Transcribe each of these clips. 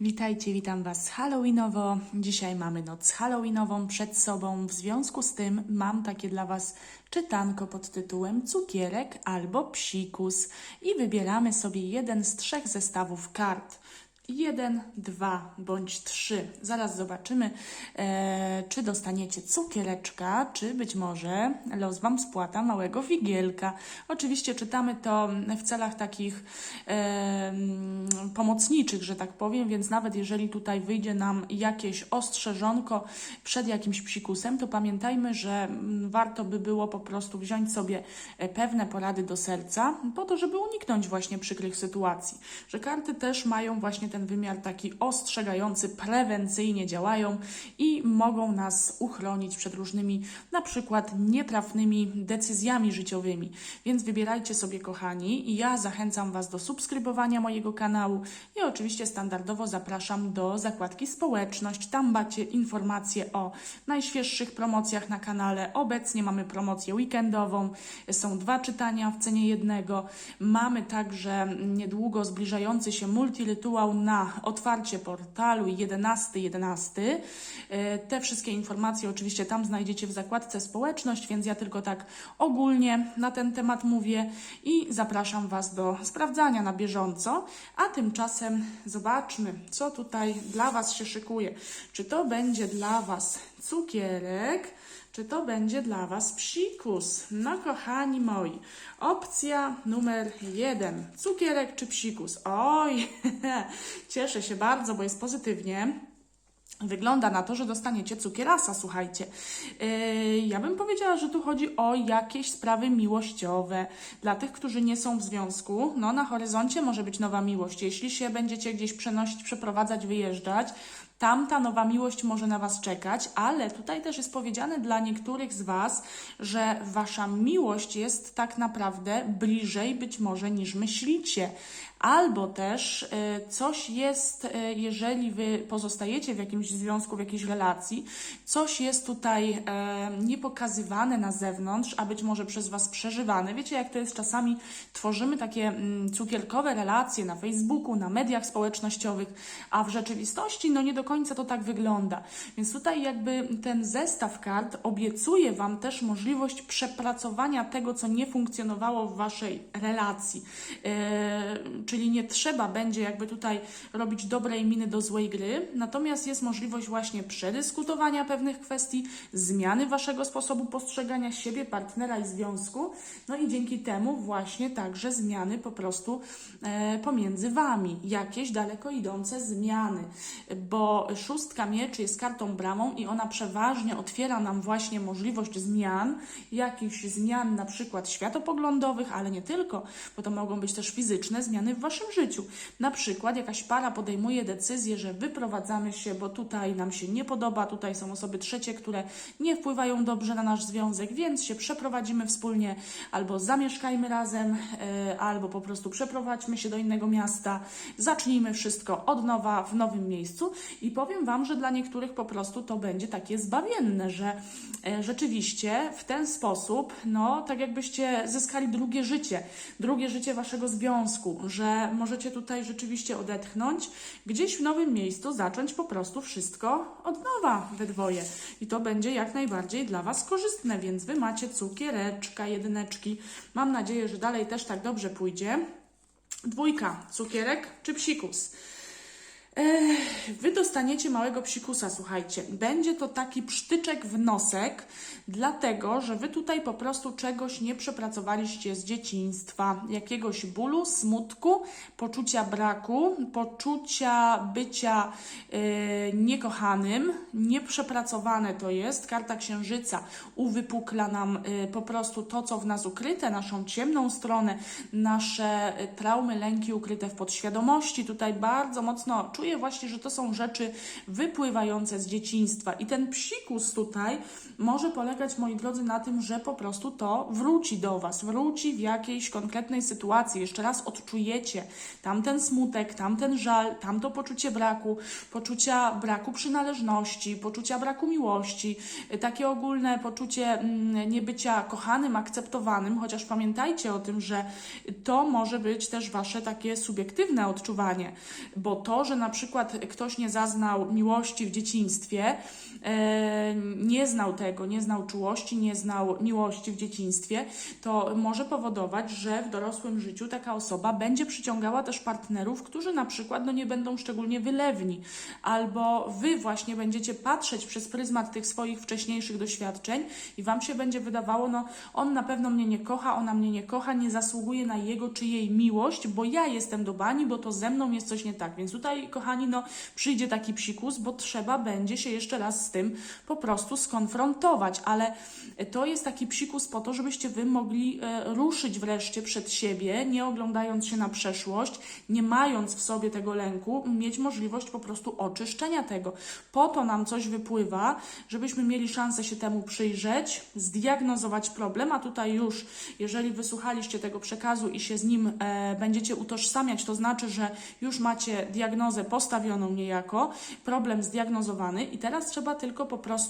Witajcie, witam Was Halloweenowo. Dzisiaj mamy noc Halloweenową przed sobą. W związku z tym mam takie dla Was czytanko pod tytułem Cukierek albo Psikus i wybieramy sobie jeden z trzech zestawów kart. Jeden, dwa bądź trzy. Zaraz zobaczymy, e, czy dostaniecie cukiereczka, czy być może los Wam spłata małego figielka. Oczywiście czytamy to w celach takich e, pomocniczych, że tak powiem, więc nawet jeżeli tutaj wyjdzie nam jakieś ostrzeżonko przed jakimś psikusem, to pamiętajmy, że mm, warto by było po prostu wziąć sobie e, pewne porady do serca, po to, żeby uniknąć właśnie przykrych sytuacji. Że karty też mają właśnie ten wymiar taki ostrzegający, prewencyjnie działają i mogą nas uchronić przed różnymi na przykład nietrafnymi decyzjami życiowymi. Więc wybierajcie sobie, kochani, i ja zachęcam Was do subskrybowania mojego kanału i oczywiście standardowo zapraszam do zakładki społeczność. Tam macie informacje o najświeższych promocjach na kanale. Obecnie mamy promocję weekendową. Są dwa czytania w cenie jednego. Mamy także niedługo zbliżający się multirytuał na otwarcie portalu 11.11. 11. E, Te wszystkie informacje oczywiście tam znajdziecie w zakładce społeczność, więc ja tylko tak ogólnie na ten temat mówię i zapraszam Was do sprawdzania na bieżąco. A tymczasem zobaczmy, co tutaj dla Was się szykuje. Czy to będzie dla Was cukierek, czy to będzie dla Was psikus? No, kochani moi, opcja numer jeden: cukierek czy psikus? Oj, cieszę się bardzo, bo jest pozytywnie. Wygląda na to, że dostaniecie cukierasa, słuchajcie. Yy, ja bym powiedziała, że tu chodzi o jakieś sprawy miłościowe. Dla tych, którzy nie są w związku, no na horyzoncie może być nowa miłość. Jeśli się będziecie gdzieś przenosić, przeprowadzać, wyjeżdżać, tam ta nowa miłość może na Was czekać, ale tutaj też jest powiedziane dla niektórych z Was, że Wasza miłość jest tak naprawdę bliżej być może niż myślicie. Albo też y, coś jest, y, jeżeli Wy pozostajecie w jakimś związku, w jakiejś relacji, coś jest tutaj y, niepokazywane na zewnątrz, a być może przez Was przeżywane. Wiecie, jak to jest czasami, tworzymy takie mm, cukierkowe relacje na Facebooku, na mediach społecznościowych, a w rzeczywistości no nie do końca to tak wygląda. Więc tutaj jakby ten zestaw kart obiecuje Wam też możliwość przepracowania tego, co nie funkcjonowało w Waszej relacji. Yy, czyli nie trzeba będzie jakby tutaj robić dobrej miny do złej gry, natomiast jest możliwość właśnie przedyskutowania pewnych kwestii, zmiany Waszego sposobu postrzegania siebie, partnera i związku, no i dzięki temu właśnie także zmiany po prostu e, pomiędzy Wami, jakieś daleko idące zmiany, bo szóstka mieczy jest kartą bramą i ona przeważnie otwiera nam właśnie możliwość zmian, jakichś zmian na przykład światopoglądowych, ale nie tylko, bo to mogą być też fizyczne zmiany w Waszym życiu. Na przykład jakaś para podejmuje decyzję, że wyprowadzamy się, bo tutaj nam się nie podoba, tutaj są osoby trzecie, które nie wpływają dobrze na nasz związek, więc się przeprowadzimy wspólnie, albo zamieszkajmy razem, e, albo po prostu przeprowadźmy się do innego miasta, zacznijmy wszystko od nowa w nowym miejscu i powiem Wam, że dla niektórych po prostu to będzie takie zbawienne, że e, rzeczywiście w ten sposób, no tak jakbyście zyskali drugie życie, drugie życie Waszego związku, że możecie tutaj rzeczywiście odetchnąć, gdzieś w nowym miejscu zacząć po prostu wszystko od nowa we dwoje. I to będzie jak najbardziej dla Was korzystne, więc Wy macie cukiereczka, jedyneczki. Mam nadzieję, że dalej też tak dobrze pójdzie. Dwójka, cukierek czy psikus? Wy dostaniecie małego psikusa, słuchajcie. Będzie to taki psztyczek w nosek, dlatego że Wy tutaj po prostu czegoś nie przepracowaliście z dzieciństwa. Jakiegoś bólu, smutku, poczucia braku, poczucia bycia e, niekochanym. Nieprzepracowane to jest. Karta księżyca uwypukla nam e, po prostu to, co w nas ukryte, naszą ciemną stronę, nasze e, traumy, lęki ukryte w podświadomości. Tutaj bardzo mocno czuję właśnie, że to są rzeczy wypływające z dzieciństwa. I ten psikus tutaj może polegać, moi drodzy, na tym, że po prostu to wróci do Was, wróci w jakiejś konkretnej sytuacji. Jeszcze raz odczujecie tamten smutek, tamten żal, tamto poczucie braku, poczucia braku przynależności, poczucia braku miłości, y, takie ogólne poczucie mm, niebycia kochanym, akceptowanym, chociaż pamiętajcie o tym, że to może być też Wasze takie subiektywne odczuwanie, bo to, że na przykład ktoś nie zaznał miłości w dzieciństwie, e, nie znał tego, nie znał czułości, nie znał miłości w dzieciństwie, to może powodować, że w dorosłym życiu taka osoba będzie przyciągała też partnerów, którzy na przykład no, nie będą szczególnie wylewni, albo wy właśnie będziecie patrzeć przez pryzmat tych swoich wcześniejszych doświadczeń i wam się będzie wydawało, no on na pewno mnie nie kocha, ona mnie nie kocha, nie zasługuje na jego czy jej miłość, bo ja jestem do bani, bo to ze mną jest coś nie tak. Więc tutaj, kochani, no przyjdzie taki psikus, bo trzeba będzie się jeszcze raz z tym po prostu skonfrontować, ale to jest taki psikus po to, żebyście wy mogli e, ruszyć wreszcie przed siebie, nie oglądając się na przeszłość, nie mając w sobie tego lęku, mieć możliwość po prostu oczyszczenia tego. Po to nam coś wypływa, żebyśmy mieli szansę się temu przyjrzeć, zdiagnozować problem, a tutaj już, jeżeli wysłuchaliście tego przekazu i się z nim e, będziecie utożsamiać, to znaczy, że już macie diagnozę postawioną niejako, problem zdiagnozowany i teraz trzeba tylko po prostu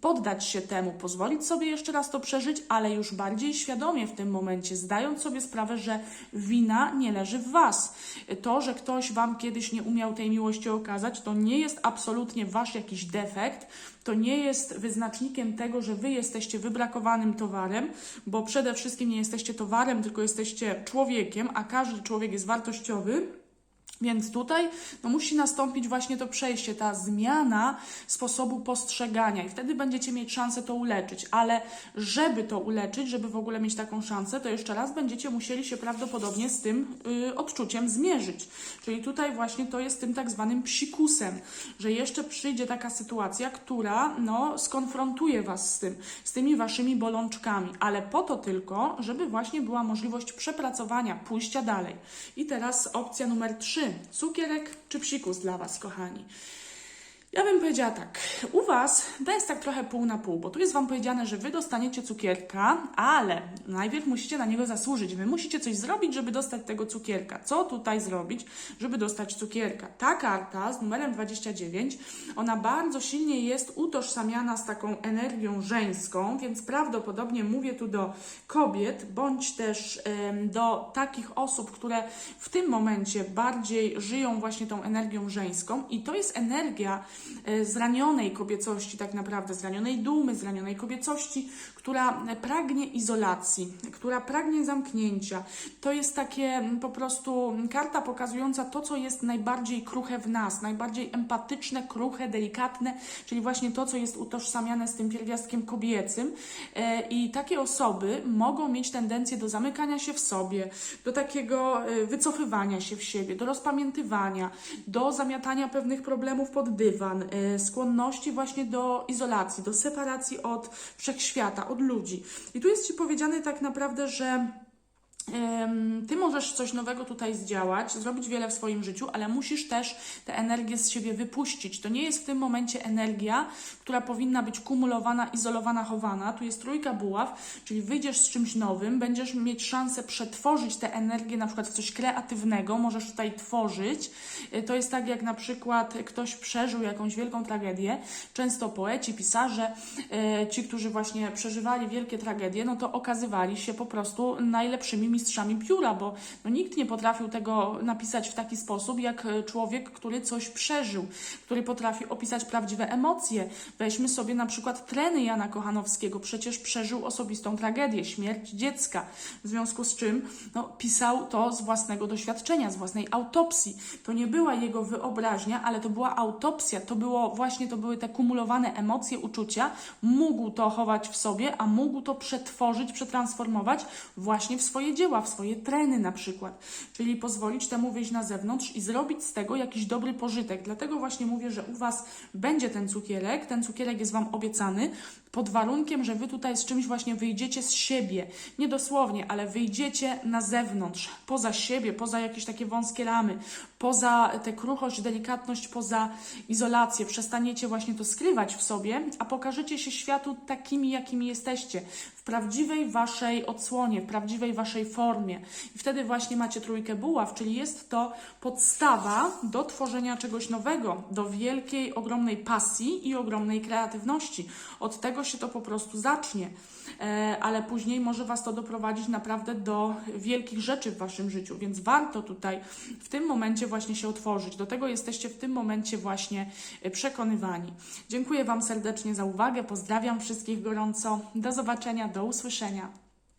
poddać się temu, pozwolić sobie jeszcze raz to przeżyć, ale już bardziej świadomie w tym momencie, zdając sobie sprawę, że wina nie leży w Was. To, że ktoś Wam kiedyś nie umiał tej miłości okazać, to nie jest absolutnie Wasz jakiś defekt, to nie jest wyznacznikiem tego, że Wy jesteście wybrakowanym towarem, bo przede wszystkim nie jesteście towarem, tylko jesteście człowiekiem, a każdy człowiek jest wartościowy. Więc tutaj no, musi nastąpić właśnie to przejście, ta zmiana sposobu postrzegania, i wtedy będziecie mieć szansę to uleczyć. Ale żeby to uleczyć, żeby w ogóle mieć taką szansę, to jeszcze raz będziecie musieli się prawdopodobnie z tym y, odczuciem zmierzyć. Czyli tutaj właśnie to jest tym tak zwanym psikusem, że jeszcze przyjdzie taka sytuacja, która no, skonfrontuje Was z tym, z tymi Waszymi bolączkami, ale po to tylko, żeby właśnie była możliwość przepracowania, pójścia dalej. I teraz opcja numer trzy. Cukierek czy psikus dla Was, kochani? Ja bym powiedziała tak, u Was to jest tak trochę pół na pół, bo tu jest Wam powiedziane, że Wy dostaniecie cukierka, ale najpierw musicie na niego zasłużyć. Wy musicie coś zrobić, żeby dostać tego cukierka. Co tutaj zrobić, żeby dostać cukierka? Ta karta z numerem 29, ona bardzo silnie jest utożsamiana z taką energią żeńską, więc prawdopodobnie mówię tu do kobiet, bądź też em, do takich osób, które w tym momencie bardziej żyją właśnie tą energią żeńską i to jest energia zranionej kobiecości, tak naprawdę zranionej dumy, zranionej kobiecości, która pragnie izolacji, która pragnie zamknięcia. To jest takie mm, po prostu karta pokazująca to, co jest najbardziej kruche w nas, najbardziej empatyczne, kruche, delikatne, czyli właśnie to, co jest utożsamiane z tym pierwiastkiem kobiecym. E, I takie osoby mogą mieć tendencję do zamykania się w sobie, do takiego e, wycofywania się w siebie, do rozpamiętywania, do zamiatania pewnych problemów pod dywan, e, skłonności właśnie do izolacji, do separacji od wszechświata, od ludzi. I tu jest Ci powiedziane tak naprawdę, że Ty możesz coś nowego tutaj zdziałać, zrobić wiele w swoim życiu, ale musisz też tę energię z siebie wypuścić. To nie jest w tym momencie energia, która powinna być kumulowana, izolowana, chowana. Tu jest trójka buław, czyli wyjdziesz z czymś nowym, będziesz mieć szansę przetworzyć tę energię na przykład w coś kreatywnego, możesz tutaj tworzyć. Y, To jest tak, jak na przykład ktoś przeżył jakąś wielką tragedię. Często poeci, pisarze, y, ci, którzy właśnie przeżywali wielkie tragedie, no to okazywali się po prostu najlepszymi mistrzami pióra, bo no, nikt nie potrafił tego napisać w taki sposób, jak e, człowiek, który coś przeżył, który potrafi opisać prawdziwe emocje. Weźmy sobie na przykład treny Jana Kochanowskiego, przecież przeżył osobistą tragedię, śmierć dziecka, w związku z czym no, pisał to z własnego doświadczenia, z własnej autopsji. To nie była jego wyobraźnia, ale to była autopsja, to było właśnie, to były te kumulowane emocje, uczucia, mógł to chować w sobie, a mógł to przetworzyć, przetransformować właśnie w swoje dzieła, w swoje treny na przykład. Czyli pozwolić temu wyjść na zewnątrz i zrobić z tego jakiś dobry pożytek. Dlatego właśnie mówię, że u Was będzie ten cukierek, ten cukierek jest Wam obiecany, pod warunkiem, że Wy tutaj z czymś właśnie wyjdziecie z siebie. Nie dosłownie, ale wyjdziecie na zewnątrz, poza siebie, poza jakieś takie wąskie ramy, poza tę kruchość, delikatność, poza izolację. Przestaniecie właśnie to skrywać w sobie, a pokażecie się światu takimi, jakimi jesteście. W prawdziwej Waszej odsłonie, w prawdziwej Waszej formie. I wtedy właśnie macie trójkę buław, czyli jest to podstawa do tworzenia czegoś nowego, do wielkiej, ogromnej pasji i ogromnej kreatywności. Od tego się to po prostu zacznie. e, ale później może Was to doprowadzić naprawdę do wielkich rzeczy w Waszym życiu, więc warto tutaj w tym momencie właśnie się otworzyć. Do tego jesteście w tym momencie właśnie e, przekonywani. Dziękuję Wam serdecznie za uwagę, pozdrawiam wszystkich gorąco. Do zobaczenia, do usłyszenia.